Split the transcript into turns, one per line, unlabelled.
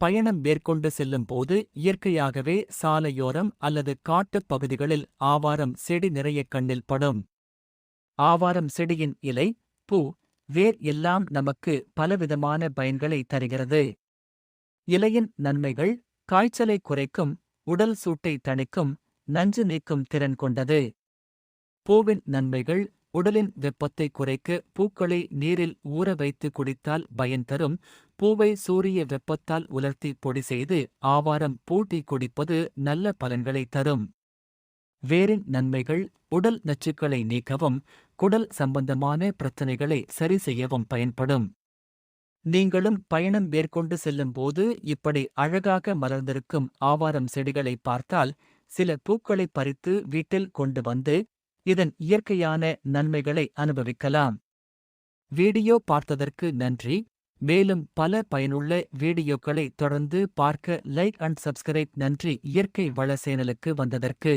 பயணம் மேற்கொண்டு செல்லும் போது இயற்கையாகவே சாலையோரம் அல்லது காட்டுப் பகுதிகளில் ஆவாரம் செடி நிறைய கண்ணில் படும். ஆவாரம் செடியின் இலை பூ வேர் எல்லாம் நமக்கு பலவிதமான பயன்களை தருகிறது. இலையின் நன்மைகள் காய்ச்சலை குறைக்கும் உடல் சூட்டை தணிக்கும் நஞ்சு நீக்கும் திறன் கொண்டது. பூவின் நன்மைகள் உடலின் வெப்பத்தை குறைக்க பூக்களை நீரில் ஊற வைத்து குடித்தால் பயன் தரும் பூவை சூரிய வெப்பத்தால் உலர்த்தி பொடி செய்து ஆவாரம் பூட்டி குடிப்பது நல்ல பலன்களை தரும். வேரின் நன்மைகள் உடல் நச்சுக்களை நீக்கவும் குடல் சம்பந்தமான பிரச்சனைகளை சரி செய்யவும் பயன்படும். நீங்களும் பயணம் மேற்கொண்டு செல்லும்போது இப்படி அழகாக மலர்ந்திருக்கும் ஆவாரம் செடிகளை பார்த்தால் சில பூக்களை பறித்து வீட்டில் கொண்டு வந்து இதன் இயற்கையான நன்மைகளை அனுபவிக்கலாம். வீடியோ பார்த்ததற்கு நன்றி. மேலும் பல பயனுள்ள வீடியோக்களை தொடர்ந்து பார்க்க லைக் அண்ட் சப்ஸ்கிரைப் நன்றி. இயற்கை வள சேனலுக்கு வந்ததற்கு